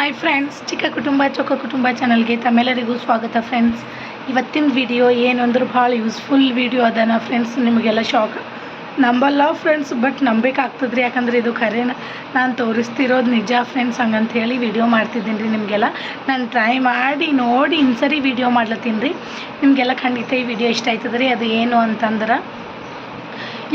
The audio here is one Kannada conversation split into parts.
ಹಾಯ್ ಫ್ರೆಂಡ್ಸ್ ಚಿಕ್ಕ ಕುಟುಂಬ, ಚೊಕ್ಕ ಕುಟುಂಬ ಚಾನಲ್ಗೆ ತಮ್ಮೆಲ್ಲರಿಗೂ ಸ್ವಾಗತ ಫ್ರೆಂಡ್ಸ್ ಇವತ್ತಿನ ವಿಡಿಯೋ ಏನು ಅಂದ್ರೆ ಭಾಳ ಯೂಸ್ಫುಲ್ ವಿಡಿಯೋ ಅದಾನ ಫ್ರೆಂಡ್ಸ್ ನಿಮಗೆಲ್ಲ ಶಾಕ್ ನಂಬಲ್ಲ ಫ್ರೆಂಡ್ಸ್ ಬಟ್ ನಂಬೇಕಾಗ್ತದ್ರಿ, ಯಾಕಂದ್ರೆ ಇದು ಖರೇನ. ನಾನು ತೋರಿಸ್ತಿರೋದು ನಿಜ ಫ್ರೆಂಡ್ಸ್ ಹಂಗಂತ ಹೇಳಿ ವಿಡಿಯೋ ಮಾಡ್ತಿದ್ದೀನಿ ರೀ ನಿಮಗೆಲ್ಲ. ನಾನು ಟ್ರೈ ಮಾಡಿ, ನೋಡಿ, ಇನ್ಸರಿ ವಿಡಿಯೋ ಮಾಡ್ಲತ್ತೀನಿ ರೀ. ನಿಮಗೆಲ್ಲ ಖಂಡಿತ ಈ ವಿಡಿಯೋ ಇಷ್ಟ ಆಯ್ತದ್ರಿ? ರೀ ಅದು ಏನು ಅಂತಂದ್ರೆ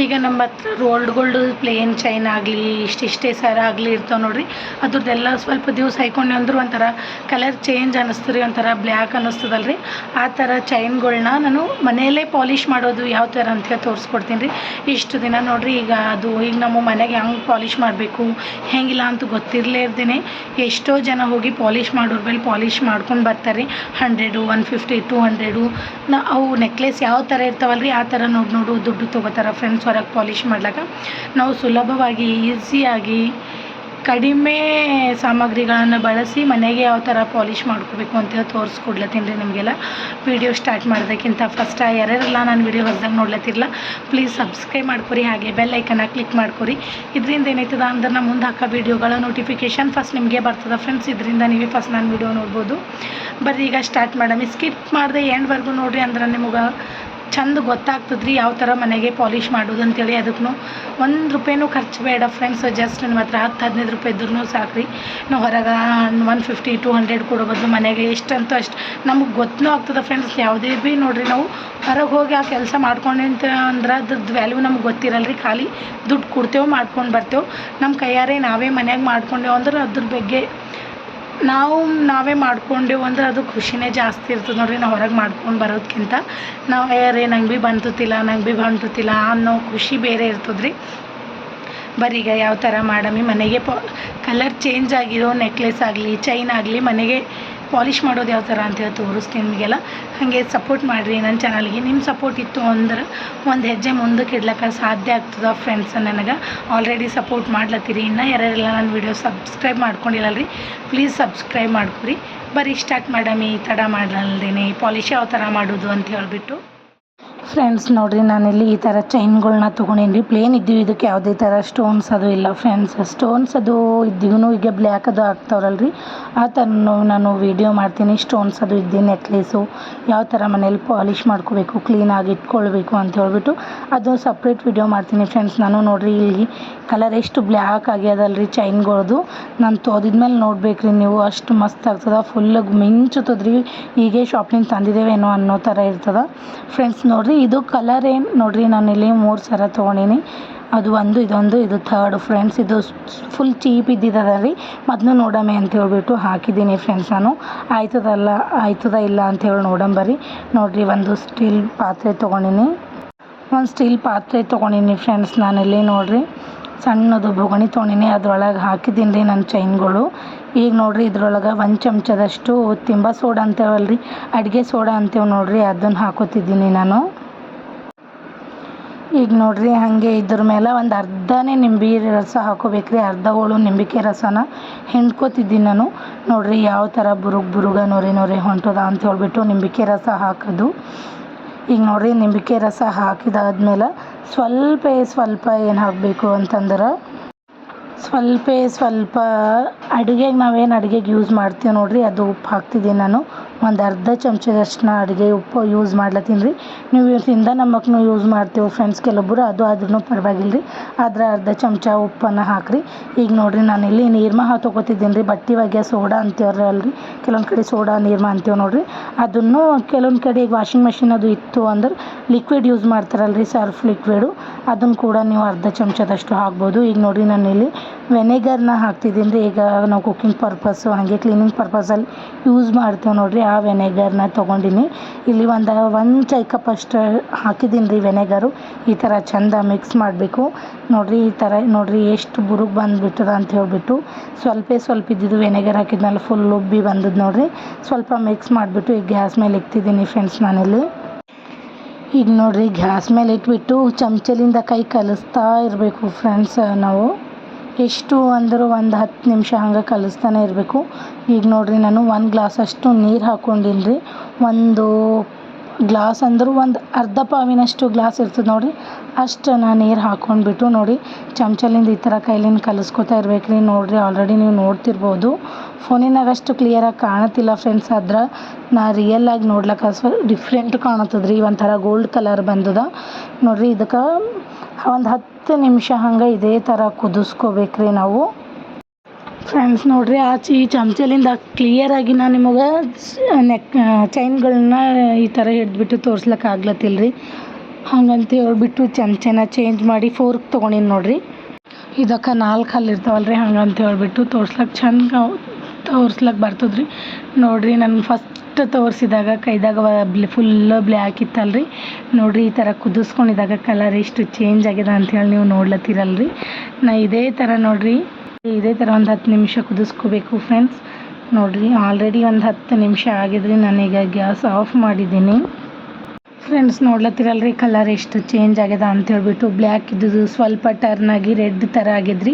ಈಗ ನಮ್ಮ ಹತ್ರ ರೋಲ್ಡ್ ಗೋಲ್ಡ್ ಪ್ಲೇನ್ ಚೈನ್ ಆಗಲಿ, ಇಷ್ಟಿಷ್ಟೇ ಸರ ಆಗಲಿ ಇರ್ತಾವೆ ನೋಡ್ರಿ. ಅದ್ರದ್ದೆಲ್ಲ ಸ್ವಲ್ಪ ದಿವಸ ಹಾಯ್ಕೊಂಡೆ ಅಂದ್ರೆ ಒಂಥರ ಕಲರ್ ಚೇಂಜ್ ಅನ್ನಿಸ್ತು ರೀ ಒಂಥರ ಬ್ಲ್ಯಾಕ್ ಅನ್ನಿಸ್ತದಲ್ಲ ರೀ ಆ ಥರ ಚೈನ್ಗಳನ್ನ ನಾನು ಮನೆಯಲ್ಲೇ ಪಾಲಿಷ್ ಮಾಡೋದು ಯಾವ ಥರ ಅಂತ ಹೇಳಿ ತೋರಿಸ್ಕೊಡ್ತೀನಿ. ರೀ ಇಷ್ಟು ದಿನ ನೋಡ್ರಿ, ಈಗ ಅದು ಈಗ ನಮ್ಮ ಮನೆಗೆ ಹೆಂಗೆ ಪಾಲಿಷ್ ಮಾಡಬೇಕು, ಹೆಂಗಿಲ್ಲ ಅಂತ ಗೊತ್ತಿರಲೇ ಇರ್ದೇನೆ. ಎಷ್ಟೋ ಜನ ಹೋಗಿ ಪಾಲಿಷ್ ಮಾಡೋರ ಮೇಲೆ ಪಾಲಿಷ್ ಮಾಡ್ಕೊಂಡು ಬರ್ತಾರೆ. ರೀ hundred, one fifty, two hundred. ನಾ ಅವು ನೆಕ್ಲೆಸ್ ಯಾವ ಥರ ಇರ್ತಾವಲ್ಲ ರೀ ಆ ಥರ ನೋಡಿ ನೋಡು, ದುಡ್ಡು ತೊಗೋತಾರೆ ಫ್ರೆಂಡ್ಸ್ ಹೊರಗೆ ಪಾಲಿಶ್ ಮಾಡ್ಲಿಕ್ಕೆ ನಾವು ಸುಲಭವಾಗಿ, ಈಸಿಯಾಗಿ ಕಡಿಮೆ ಸಾಮಗ್ರಿಗಳನ್ನು ಬಳಸಿ ಮನೆಗೆ ಯಾವ ಥರ ಪಾಲಿಷ್ ಮಾಡ್ಕೋಬೇಕು ಅಂತ ತೋರಿಸ್ಕೊಡ್ಲತ್ತೀನಿ ರೀ ನಿಮಗೆಲ್ಲ. ವಿಡಿಯೋ ಸ್ಟಾರ್ಟ್ ಮಾಡೋದಕ್ಕಿಂತ ಫಸ್ಟ್ ಯಾರ್ಯಾರೆಲ್ಲ ನಾನು ವೀಡಿಯೋ ಹೊಸದಾಗ ನೋಡ್ಲತ್ತಿರಲ್ಲ ಪ್ಲೀಸ್ ಸಬ್ಸ್ಕ್ರೈಬ್ ಮಾಡ್ಕೊರಿ, ಹಾಗೆ ಬೆಲ್ ಐಕನ್ನ ಕ್ಲಿಕ್ ಮಾಡ್ಕೊರಿ. ಇದರಿಂದ ಏನಾಯ್ತದ ಅಂದ್ರೆ ನಾನು ಮುಂದೆ ಹಾಕೋ ವೀಡಿಯೋಗಳ ನೋಟಿಫಿಕೇಷನ್ ಫಸ್ಟ್ ನಿಮಗೆ ಬರ್ತದೆ ಫ್ರೆಂಡ್ಸ್ ಇದರಿಂದ ನೀವೇ ಫಸ್ಟ್ ನಾನು ವಿಡಿಯೋ ನೋಡ್ಬೋದು. ಬರ್ರಿ ಈಗ ಸ್ಟಾರ್ಟ್ ಮಾಡಮಿ. ಸ್ಕಿಪ್ ಮಾಡಿದೆ ಎಂಡ್ವರೆಗೂ ನೋಡಿರಿ ಅಂದ್ರೆ ನಿಮಗೆ ಚಂದ ಗೊತ್ತಾಗ್ತದ್ರಿ ಯಾವ ಥರ ಮನೆಗೆ ಪಾಲಿಷ್ ಮಾಡೋದು ಅಂತೇಳಿ ಅದಕ್ಕೂ ಒಂದು ರೂಪಾಯಿನೂ ಖರ್ಚು ಬೇಡ ಫ್ರೆಂಡ್ಸ್ ಜಸ್ಟ್ ನಿಮ್ಮ ಹತ್ರ ಹತ್ತು, ಹದಿನೈದು ರೂಪಾಯಿ ಇದ್ರೂ ಸಾಕು ರೀ ನಾವು ಹೊರಗೆ ಒನ್ ಫಿಫ್ಟಿ ಟು ಹಂಡ್ರೆಡ್ ಕೊಡೋ ಬದಲು ಮನೆಗೆ ಎಷ್ಟಂತೂ ಅಷ್ಟು ನಮಗೆ ಗೊತ್ತೂ ಆಗ್ತದೆ ಫ್ರೆಂಡ್ಸ್ ಯಾವುದೇ ಭೀ ನೋಡಿರಿ ನಾವು ಹೊರಗೆ ಹೋಗಿ ಆ ಕೆಲಸ ಮಾಡ್ಕೊಂಡಂತ ಅಂದ್ರೆ ಅದ್ರದ್ದು ವ್ಯಾಲ್ಯೂ ನಮ್ಗೆ ಗೊತ್ತಿರಲ್ಲ ರೀ ಖಾಲಿ. ದುಡ್ಡು ಕೊಡ್ತೇವೆ ಮಾಡ್ಕೊಂಡು ಬರ್ತೇವೆ. ನಮ್ಮ ಕೈಯಾರೆ ನಾವೇ ಮನ್ಯಾಗ ಮಾಡ್ಕೊಂಡೇವು ಅಂದ್ರೆ ಅದ್ರ ಬಗ್ಗೆ ನಾವು ನಾವೇ ಮಾಡ್ಕೊಂಡೇವು ಅಂದ್ರೆ ಅದು ಖುಷಿನೇ ಜಾಸ್ತಿ ಇರ್ತದೆ ನೋಡ್ರಿ, ನಾವು ಹೊರಗೆ ಮಾಡ್ಕೊಂಡು ಬರೋದಕ್ಕಿಂತ ನಾವು ಯಾರೇ ನಂಗೆ ಭೀ ಬಂತುತಿಲ್ಲ, ನಂಗೆ ಭೀ ಬಂತುತಿಲ್ಲ ಅನ್ನೋ ಖುಷಿ ಬೇರೆ ಇರ್ತದೆ ರೀ ಈಗ ಯಾವ ಥರ ಮಾಡಮಿ, ಮನೆಗೆ ಪ ಕಲರ್ ಚೇಂಜ್ ಆಗಿರೋ ನೆಕ್ಲೆಸ್ ಆಗಲಿ ಚೈನ್ ಆಗಲಿ ಮನೆಗೆ ಪಾಲಿಷ್ ಮಾಡೋದು ಯಾವ ಥರ ಅಂತ ಹೇಳಿ ತೋರಿಸ್ತೀನಿ ನಿಮಗೆಲ್ಲ. ಹಾಗೆ ಸಪೋರ್ಟ್ ಮಾಡಿರಿ ನನ್ನ ಚಾನಲ್ಗೆ ನಿಮ್ಮ ಸಪೋರ್ಟ್ ಇತ್ತು ಅಂದ್ರೆ ಒಂದು ಹೆಜ್ಜೆ ಮುಂದಕ್ಕೆ ಇಡ್ಲಿಕ್ಕೆ ಸಾಧ್ಯ ಆಗ್ತದೆ ಫ್ರೆಂಡ್ಸ್ ನನಗೆ. ಆಲ್ರೆಡಿ ಸಪೋರ್ಟ್ ಮಾಡ್ಲತ್ತೀರಿ. ಇನ್ನು ಯಾರ್ಯಾರೆಲ್ಲ ನನ್ನ ವೀಡಿಯೋ ಸಬ್ಸ್ಕ್ರೈಬ್ ಮಾಡ್ಕೊಂಡಿಲ್ಲ ರೀ ಪ್ಲೀಸ್ ಸಬ್ಸ್ಕ್ರೈಬ್ ಮಾಡ್ಕೊರಿ. ಬರೀ ಸ್ಟಾರ್ಟ್ ಮಾಡಮಿ ತಡ ಮಾಡಲ್ದೇನೆ ಪಾಲಿಶ್ ಯಾವ ಥರ ಮಾಡೋದು ಅಂತ ಹೇಳ್ಬಿಟ್ಟು. ಫ್ರೆಂಡ್ಸ್ ನೋಡಿರಿ, ನಾನಿಲ್ಲಿ ಈ ಥರ ಚೈನ್ಗಳ್ನ ತೊಗೊಂಡೀನಿ ಪ್ಲೇನ್ ಇದ್ದೀವಿ, ಇದಕ್ಕೆ ಯಾವುದೇ ಥರ ಸ್ಟೋನ್ಸ್ ಅದು ಇಲ್ಲ ಫ್ರೆಂಡ್ಸ್ ಸ್ಟೋನ್ಸ್ ಅದು ಇದ್ದೀಗೂ ಈಗ ಬ್ಲ್ಯಾಕ್ ಅದು ಹಾಕ್ತಾವ್ರಲ್ರಿ. ಆ ಥರ ನಾನು ವಿಡಿಯೋ ಮಾಡ್ತೀನಿ. ಸ್ಟೋನ್ಸ್ ಅದು ಇದ್ದು ನೆಕ್ಲೇಸು ಯಾವ ಥರ ಮನೇಲಿ ಪಾಲಿಷ್ ಮಾಡ್ಕೋಬೇಕು ಕ್ಲೀನಾಗಿ ಇಟ್ಕೊಳ್ಬೇಕು ಅಂತ ಹೇಳ್ಬಿಟ್ಟು ಅದು ಸಪ್ರೇಟ್ ವಿಡಿಯೋ ಮಾಡ್ತೀನಿ ಫ್ರೆಂಡ್ಸ್ ನಾನು ನೋಡಿರಿ, ಇಲ್ಲಿ ಕಲರ್ ಎಷ್ಟು ಬ್ಲ್ಯಾಕ್ ಆಗ್ಯದಲ್ರಿ ಚೈನ್ಗಳದು ನಾನು ತೋದಿದ್ಮೇಲೆ ನೋಡ್ಬೇಕು ರೀ ನೀವು. ಅಷ್ಟು ಮಸ್ತ್ ಆಗ್ತದ. ಫುಲ್ ಮಿಂಚುತ್ತದ್ರಿ. ಈಗೇ ಹೀಗೆ ಶಾಪ್ನಿಂದ ತಂದಿದ್ದೇವೇನೋ ಅನ್ನೋ ಥರ ಇರ್ತದೆ. ಫ್ರೆಂಡ್ಸ್ ನೋಡಿರಿ ಇದು ಕಲರ್ ಏನು? ನೋಡಿರಿ ನಾನಿಲ್ಲಿ ಮೂರು ಸರ ತೊಗೊಂಡೀನಿ. ಅದು ಒಂದು, ಇದೊಂದು, ಇದು ಥರ್ಡ್ ಫ್ರೆಂಡ್ಸ್ ಇದು ಫುಲ್ ಚೀಪ್ ಇದ್ದಿದ್ದದ ರೀ ಮೊದಲು ನೋಡಮೆ ಅಂತ ಹೇಳ್ಬಿಟ್ಟು ಹಾಕಿದ್ದೀನಿ ಫ್ರೆಂಡ್ಸ್ ನಾನು. ಆಯ್ತದಲ್ಲ, ಆಯ್ತದ ಇಲ್ಲ ಅಂತೇಳಿ ನೋಡಂಬರಿ ನೋಡಿರಿ, ಒಂದು ಸ್ಟೀಲ್ ಪಾತ್ರೆ ತೊಗೊಂಡೀನಿ. ಒಂದು ಸ್ಟೀಲ್ ಪಾತ್ರೆ ತೊಗೊಂಡೀನಿ ಫ್ರೆಂಡ್ಸ್ ನಾನಿಲ್ಲಿ ನೋಡಿರಿ. ಸಣ್ಣದು ಬೊಗಣಿ ತೊಗೊಂಡೀನಿ, ಅದ್ರೊಳಗೆ ಹಾಕಿದ್ದೀನಿ ರೀ ನನ್ನ ಚೈನ್ಗಳು ಈಗ ನೋಡಿರಿ, ಇದ್ರೊಳಗೆ ಒಂದು ಚಮಚದಷ್ಟು ತಿಂಬ ಸೋಡಾ ಅಂತೇವಲ್ಲ ರೀ ಅಡುಗೆ ಸೋಡಾ ಅಂತೇವೆ ನೋಡಿರಿ ಅದನ್ನು ಹಾಕೋತಿದ್ದೀನಿ ನಾನು. ಈಗ ನೋಡಿರಿ ಹಾಗೆ ಇದ್ರ ಮೇಲೆ ಒಂದು ಅರ್ಧನೇ ನಿಂಬೆ ರಸ ಹಾಕೋಬೇಕು ರೀ ಅರ್ಧ ಹೋಳು ನಿಂಬಿಕೆ ರಸನ ಹಿಂಡ್ಕೋತಿದ್ದೀನಿ ನಾನು. ನೋಡಿರಿ ಯಾವ ಥರ ಬುರುಗ್ ಬುರುಗ ನೋರಿ ನೋರಿ ಹೊಂಟದ ಅಂತ ಹೇಳ್ಬಿಟ್ಟು ನಿಂಬಿಕೆ ರಸ ಹಾಕೋದು. ಈಗ ನೋಡಿರಿ ನಿಂಬಿಕೆ ರಸ ಹಾಕಿದಾದ್ಮೇಲೆ ಸ್ವಲ್ಪ ಸ್ವಲ್ಪ ಏನು ಹಾಕಬೇಕು ಅಂತಂದ್ರೆ ಸ್ವಲ್ಪ ಸ್ವಲ್ಪ ಅಡುಗೆಗೆ ನಾವೇನು ಅಡುಗೆಗೆ ಯೂಸ್ ಮಾಡ್ತೀವಿ ನೋಡಿರಿ, ಅದು ಉಪ್ಪು ಹಾಕ್ತಿದ್ದೀನಿ ನಾನು. ಒಂದು ಅರ್ಧ ಚಮಚದಷ್ಟನ್ನ ಅಡುಗೆ ಉಪ್ಪು ಯೂಸ್ ಮಾಡ್ಲತ್ತೀನಿ ರೀ. ನೀವು ತಿಂದ ನಮಕ್ನು ಯೂಸ್ ಮಾಡ್ತೀವಿ ಫ್ರೆಂಡ್ಸ್ ಕೆಲವೊಬ್ಬರು ಅದು ಆದ್ರೂ ಪರವಾಗಿಲ್ಲ ರೀ ಆದ್ರೆ ಅರ್ಧ ಚಮಚ ಉಪ್ಪನ್ನು ಹಾಕಿರಿ. ಈಗ ನೋಡಿರಿ ನಾನು ಇಲ್ಲಿ ನೀರ್ಮ ತೊಗೋತಿದ್ದೀನಿ ರೀ. ಬಟ್ಟೆ ಒಗೆಯ ಸೋಡಾ ಅಂತೀವ್ರಿ ರೀ ಕೆಲವೊಂದು ಕಡೆ ಸೋಡಾ, ನೀರ್ಮ ಅಂತೀವಿ ನೋಡಿರಿ. ಅದನ್ನು ಕೆಲವೊಂದು ಕಡೆ ಈಗ ವಾಷಿಂಗ್ ಮೆಷಿನ್ ಅದು ಇತ್ತು ಅಂದ್ರೆ ಲಿಕ್ವಿಡ್ ಯೂಸ್ ಮಾಡ್ತಾರಲ್ರಿ ಸರ್ಫ್ ಲಿಕ್ವಿಡು ಅದನ್ನು ಕೂಡ ನೀವು ಅರ್ಧ ಚಮಚದಷ್ಟು ಹಾಕ್ಬೋದು. ಈಗ ನೋಡಿರಿ ನಾನು ವೆನೆಗರ್ನ ಹಾಕ್ತಿದ್ದೀನಿ ರೀ. ಈಗ ನಾವು ಕುಕ್ಕಿಂಗ್ ಪರ್ಪಸ್ಸು ಹಾಗೆ ಕ್ಲೀನಿಂಗ್ ಪರ್ಪಸಲ್ಲಿ ಯೂಸ್ ಮಾಡ್ತೀವಿ ನೋಡಿರಿ ಆ ವೆನೆಗರ್ನ ತೊಗೊಂಡಿನಿ. ಇಲ್ಲಿ ಒಂದು ಒಂದು ಚೈ ಕಪ್ ಅಷ್ಟು ಹಾಕಿದ್ದೀನಿ ರೀ ವೆನೆಗರು. ಈ ಥರ ಚಂದ ಮಿಕ್ಸ್ ಮಾಡಬೇಕು. ನೋಡಿರಿ ಈ ಥರ ನೋಡಿರಿ ಎಷ್ಟು ಬುರುಗ್ ಬಂದುಬಿಟ್ಟದ ಅಂತ ಹೇಳ್ಬಿಟ್ಟು ಸ್ವಲ್ಪ ಸ್ವಲ್ಪ ಇದ್ದಿದ್ದು ವೆನೆಗರ್ ಹಾಕಿದ್ಮೇಲೆ ಫುಲ್ ಉಬ್ಬಿ ಬಂದದ್ದು ನೋಡಿರಿ. ಸ್ವಲ್ಪ ಮಿಕ್ಸ್ ಮಾಡಿಬಿಟ್ಟು ಈಗ ಗ್ಯಾಸ್ ಮೇಲೆ ಇಕ್ತಿದ್ದೀನಿ ಫ್ರೆಂಡ್ಸ್ ನಾನಿಲ್ಲಿ ಈಗ ನೋಡಿರಿ ಗ್ಯಾಸ್ ಮೇಲೆ ಇಟ್ಬಿಟ್ಟು ಚಮಚಲಿಂದ ಕೈ ಕಲಿಸ್ತಾ ಇರಬೇಕು ಫ್ರೆಂಡ್ಸ್ ನಾವು. ಎಷ್ಟು ಅಂದರೂ ಒಂದು ಹತ್ತು ನಿಮಿಷ ಹಂಗೆ ಕಲಸ್ತಾನೆ ಇರಬೇಕು. ಈಗ ನೋಡಿರಿ ನಾನು ಒಂದು ಗ್ಲಾಸಷ್ಟು ನೀರು ಹಾಕ್ಕೊಂಡೀನಿ ರೀ ಒಂದು ಗ್ಲಾಸ್ ಅಂದರೂ ಒಂದು ಅರ್ಧ ಪಾವಿನಷ್ಟು ಗ್ಲಾಸ್ ಇರ್ತದೆ ನೋಡಿರಿ. ಅಷ್ಟು ನಾನು ನೀರು ಹಾಕ್ಕೊಂಡ್ಬಿಟ್ಟು ನೋಡಿ ಚಮಚಲಿಂದ ಈ ಥರ ಕೈಲಿಂದ ಕಲಿಸ್ಕೊತಾ ಇರ್ಬೇಕು ರೀ ನೋಡಿರಿ ಆಲ್ರೆಡಿ ನೀವು ನೋಡ್ತಿರ್ಬೋದು. ಫೋನಿನಾಗ ಅಷ್ಟು ಕ್ಲಿಯರಾಗಿ ಕಾಣುತ್ತಿಲ್ಲ ಫ್ರೆಂಡ್ಸ್ ಆದ್ರೆ ನಾ ರಿಯಲ್ ಆಗಿ ನೋಡ್ಲಿಕ್ಕೆ ಸ್ವಲ್ಪ ಡಿಫ್ರೆಂಟ್ ಕಾಣುತ್ತದ್ರಿ ಒಂಥರ ಗೋಲ್ಡ್ ಕಲರ್ ಬಂದದ. ನೋಡಿರಿ ಇದಕ್ಕೆ ಒಂದು ಹತ್ತು ನಿಮಿಷ ಹಂಗೆ ಇದೇ ಥರ ಕುದಿಸ್ಕೋಬೇಕು ರೀ ನಾವು. ಫ್ರೆಂಡ್ಸ್ ನೋಡ್ರಿ ಆಚೆ ಈ ಚಮಚಲಿಂದ ಕ್ಲಿಯರಾಗಿ ನಾನು ನಿಮಗೆ ನೆಕ್ ಚೈನ್ಗಳನ್ನ ಈ ಥರ ಹಿಡಿದ್ಬಿಟ್ಟು ತೋರ್ಸ್ಲಿಕ್ಕೆ ಆಗ್ಲತ್ತಿಲ್ಲ ರೀ ಹಂಗಂತ ಹೇಳ್ಬಿಟ್ಟು ಚಮಚನ ಚೇಂಜ್ ಮಾಡಿ ಫೋರ್ಕ್ ತೊಗೊಂಡಿನಿ ನೋಡ್ರಿ. ಇದಕ್ಕೆ ನಾಲ್ಕು ಹಲ್ಲು ಇರ್ತಾವಲ್ಲ ರೀ ಹಂಗಂತ ಹೇಳ್ಬಿಟ್ಟು ತೋರ್ಸ್ಲಕ್ಕೆ ಚಂದ ತೋರ್ಸ್ಲಕ್ಕೆ ಬರ್ತದ್ರಿ. ನೋಡಿರಿ, ನಾನು ಫಸ್ಟ್ ತೋರಿಸಿದಾಗ ಕೈದಾಗ ಫುಲ್ ಬ್ಲ್ಯಾಕ್ ಇತ್ತಲ್ರಿ. ನೋಡಿರಿ ಈ ಥರ ಕುದಿಸ್ಕೊಂಡಿದಾಗ ಕಲರ್ ಎಷ್ಟು ಚೇಂಜ್ ಆಗ್ಯದ ಹೇಳಿ ನೀವು ನೋಡ್ಲತ್ತಿರಲ್ರಿ. ನಾ ಇದೇ ಥರ ನೋಡಿರಿ, ಇದೇ ಥರ ಒಂದು ಹತ್ತು ನಿಮಿಷ ಕುದಿಸ್ಕೋಬೇಕು ಫ್ರೆಂಡ್ಸ್ ನೋಡಿರಿ ಆಲ್ರೆಡಿ ಒಂದು ಹತ್ತು ನಿಮಿಷ ಆಗಿದ್ರಿ, ನಾನೀಗ ಗ್ಯಾಸ್ ಆಫ್ ಮಾಡಿದ್ದೀನಿ. ಫ್ರೆಂಡ್ಸ್ ನೋಡ್ಲತ್ತಿರಲ್ರಿ ರೀ ಕಲರ್ ಎಷ್ಟು ಚೇಂಜ್ ಆಗ್ಯದ ಅಂತ ಹೇಳ್ಬಿಟ್ಟು ಬ್ಲ್ಯಾಕ್ ಇದ್ದಿದ್ದು ಸ್ವಲ್ಪ ಟರ್ನ್ ಆಗಿ ರೆಡ್ ಥರ ಆಗಿದ್ರಿ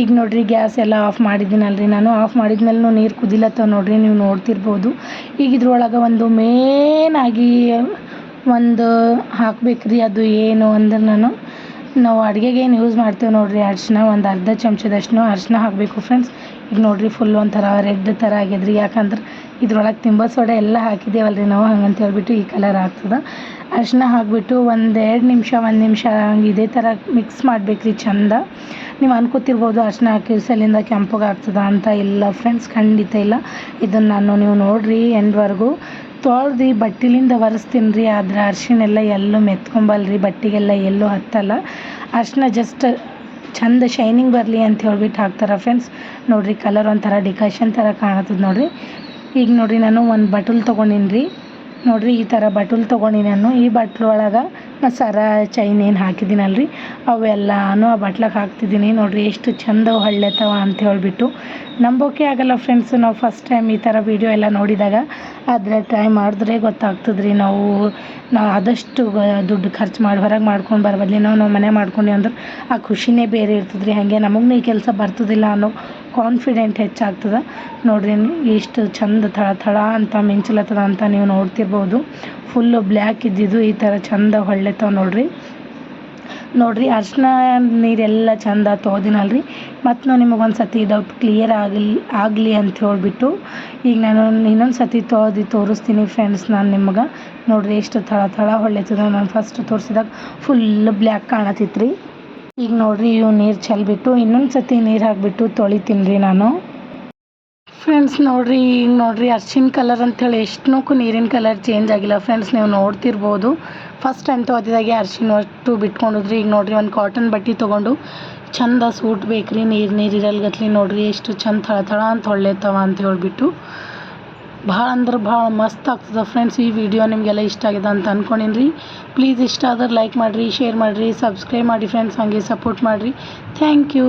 ಈಗ ನೋಡ್ರಿ ಗ್ಯಾಸ್ ಎಲ್ಲ ಆಫ್ ಮಾಡಿದ್ದೀನಲ್ರಿ. ನಾನು ಆಫ್ ಮಾಡಿದ್ಮೇಲೆ ನೀರು ಕುದಿಲತ್ತವ ನೋಡ್ರಿ, ನೀವು ನೋಡ್ತಿರ್ಬೋದು. ಈಗ ಇದ್ರೊಳಗೆ ಒಂದು ಮೇನ್ ಆಗಿ ಒಂದು ಹಾಕ್ಬೇಕ್ರಿ, ಅದು ಏನು ಅಂದ್ರೆ ನಾನು. ನಾವು ಅಡುಗೆಗೆ ಏನು ಯೂಸ್ ಮಾಡ್ತೀವಿ ನೋಡಿರಿ ಅರಿಶಿನ ಒಂದು ಅರ್ಧ ಚಮಚದಷ್ಟು ಅರಿಶಿನ ಹಾಕಬೇಕು ಫ್ರೆಂಡ್ಸ್ ಈಗ ನೋಡಿರಿ ಫುಲ್ ಒಂಥರ ರೆಡ್ ಥರ ಆಗ್ಯದ್ರಿ ಯಾಕಂದ್ರೆ ಇದ್ರೊಳಗೆ ತಿಂಬ ಸೋಡ ಎಲ್ಲ ಹಾಕಿದ್ದೇವಲ್ರಿ ನಾವು, ಹಂಗಂತ ಹೇಳ್ಬಿಟ್ಟು ಈ ಕಲರ್ ಆಗ್ತದೆ. ಅರಿಶಿನ ಹಾಕಿಬಿಟ್ಟು ಒಂದು ಎರಡು ನಿಮಿಷ, ಒಂದು ನಿಮಿಷ ಹಂಗೆ ಇದೇ ಥರ ಮಿಕ್ಸ್ ಮಾಡ್ಬೇಕ್ರಿ ಚಂದ. ನೀವು ಅನ್ಕೋತಿರ್ಬೋದು ಅರಿಶಿನ ಹಾಕಿ ಸಲಿಂದ ಕೆಂಪಗೆ ಆಗ್ತದ ಅಂತ ಇಲ್ಲ ಫ್ರೆಂಡ್ಸ್ ಖಂಡಿತ ಇಲ್ಲ. ಇದನ್ನು ನಾನು ನೀವು ನೋಡಿರಿ ಎಂಡ್ವರೆಗೂ ತೊಳ್ದು ಬಟ್ಟಿಲಿಂದ ಒರೆಸ್ತೀನಿ ರೀ ಆದ್ರೆ ಅರ್ಶಿನ ಎಲ್ಲ ಎಲ್ಲೂ ಮೆತ್ಕೊಂಬಲ್ರಿ, ಬಟ್ಟೆಗೆಲ್ಲ ಎಲ್ಲೂ ಹತ್ತಲ್ಲ. ಅರ್ಶಿನ ಜಸ್ಟ್ ಚಂದ ಶೈನಿಂಗ್ ಬರಲಿ ಅಂತ ಹೇಳ್ಬಿಟ್ಟು ಹಾಕ್ತಾರೆ ಫ್ರೆಂಡ್ಸ್ ನೋಡಿರಿ ಕಲರ್ ಒಂಥರ ಡಿಕಾಷನ್ ಥರ ಕಾಣತ್ತದ ನೋಡಿರಿ. ಈಗ ನೋಡಿರಿ ನಾನು ಒಂದು ಬಟಲ್ ತೊಗೊಂಡಿನಿ ರೀ ನೋಡಿರಿ ಈ ಥರ ಬಟ್ಲು ತೊಗೊಂಡು ನಾನು. ಈ ಬಟ್ಲೊಳಗೆ ನಾ ಸರ ಚೈನ್ ಏನು ಹಾಕಿದ್ದೀನಲ್ರಿ? ಅವೆಲ್ಲಾನು ಆ ಬಟ್ಲಾಗ ಹಾಕ್ತಿದ್ದೀನಿ. ನೋಡಿರಿ ಎಷ್ಟು ಚಂದ ಹೊಳ್ಳೆತ್ತವ ಅಂತ ಹೇಳ್ಬಿಟ್ಟು. ನಂಬೋಕೆ ಆಗಲ್ಲ ಫ್ರೆಂಡ್ಸ್ ನಾವು ಫಸ್ಟ್ ಟೈಮ್ ಈ ಥರ ವೀಡಿಯೋ ಎಲ್ಲ ನೋಡಿದಾಗ. ಆದರೆ ಟ್ರೈ ಮಾಡಿದ್ರೆ ಗೊತ್ತಾಗ್ತದ್ರಿ ನಾವು ನಾವು ಆದಷ್ಟು ದುಡ್ಡು ಖರ್ಚು ಮಾಡಿ, ಹೊರಗೆ ಮಾಡ್ಕೊಂಡು ಬರಬದ್ಲಿ ನಾವು ನಾವು ಮನೆ ಮಾಡ್ಕೊಂಡೆ ಅಂದ್ರೆ ಆ ಖುಷಿನೇ ಬೇರೆ ಇರ್ತದ್ರಿ. ಹಾಗೆ ನಮಗೂ ಈ ಕೆಲಸ ಬರ್ತದಿಲ್ಲ ಅನ್ನೋ ಕಾನ್ಫಿಡೆಂಟ್ ಹೆಚ್ಚಾಗ್ತದೆ. ನೋಡ್ರಿ ಎಷ್ಟು ಚಂದ ಥಳ ಥಳ ಅಂತ ಮಿಂಚಲತ್ತದ ಅಂತ ನೀವು ನೋಡ್ತಿರ್ಬೋದು. ಫುಲ್ಲು ಬ್ಲ್ಯಾಕ್ ಇದ್ದಿದ್ದು ಈ ಥರ ಚಂದ ಹೊಳ್ಳೆತಾವ ನೋಡ್ರಿ. ನೋಡ್ರಿ, ಅರ್ಶಿನ ನೀರೆಲ್ಲ ಚಂದ ತೊಳ್ದಿನಲ್ರಿ ಮತ್ತು ನಾನು ನಿಮಗೆ ಒಂದು ಸತಿ ಡೌಟ್ ಕ್ಲಿಯರ್ ಆಗಲಿ ಆಗಲಿ ಅಂತ ಹೇಳ್ಬಿಟ್ಟು, ಈಗ ನಾನು ಇನ್ನೊಂದು ಸತಿ ತೊಳ್ದು ತೋರಿಸ್ತೀನಿ ಫ್ರೆಂಡ್ಸ್ ನಾನು ನಿಮ್ಗೆ. ನೋಡ್ರಿ ಎಷ್ಟು ಥಳ ಥಳ ಹೊಳ್ಳೆತದ. ನಾನು ಫಸ್ಟ್ ತೋರಿಸಿದಾಗ ಫುಲ್ ಬ್ಲ್ಯಾಕ್ ಕಾಣತಿತ್ತು ರೀ ಈಗ ನೋಡ್ರಿ ಇವು ನೀರು ಚೆಲ್ಬಿಟ್ಟು ಇನ್ನೊಂದು ಸತಿ ನೀರು ಹಾಕಿಬಿಟ್ಟು ತೊಳಿತೀನಿ ರೀ ನಾನು. ಫ್ರೆಂಡ್ಸ್ ನೋಡ್ರಿ, ಈಗ ನೋಡ್ರಿ, ಅರ್ಶಿನ ಕಲರ್ ಅಂಥೇಳಿ ಎಷ್ಟು ನೀರಿನ ಕಲರ್ ಚೇಂಜ್ ಆಗಿಲ್ಲ. ಫ್ರೆಂಡ್ಸ್ ನೀವು ನೋಡ್ತಿರ್ಬೋದು. ಫಸ್ಟ್ ಟೈಮ್ ತೊಗೊತಿದಾಗೆ ಅರ್ಶಿನ ಅಷ್ಟು ಬಿಟ್ಕೊಂಡಿದ್ರಿ. ಈಗ ನೋಡ್ರಿ, ಒಂದು ಕಾಟನ್ ಬಟ್ಟೆ ತೊಗೊಂಡು ಚಂದ ಸೂಟ್ ಬೇಕ್ರಿ. ನೀರು ನೀರು ಇರಲ್ಗತ್ಲಿ ನೋಡ್ರಿ, ಎಷ್ಟು ಚಂದ ಥಳ ಥಳ ಅಂತ ಹೊಳ್ಳೆತ್ತವ ಅಂತ ಹೇಳ್ಬಿಟ್ಟು. ಭಾಳ ಅಂದ್ರೆ ಭಾಳ ಮಸ್ತ್ ಆಗ್ತದೆ ಫ್ರೆಂಡ್ಸ್ ಈ ವಿಡಿಯೋ ನಿಮಗೆಲ್ಲ ಇಷ್ಟ ಆಗಿದೆ ಅಂತ ಅನ್ಕೊಂಡಿನಿ ರೀ ಪ್ಲೀಸ್ ಇಷ್ಟ ಆದ್ರೆ ಲೈಕ್ ಮಾಡಿರಿ ಶೇರ್ ಮಾಡಿರಿ ಸಬ್ಸ್ಕ್ರೈಬ್ ಮಾಡಿ ಫ್ರೆಂಡ್ಸ್ ಹಾಗೆ ಸಪೋರ್ಟ್ ಮಾಡಿರಿ. Thank you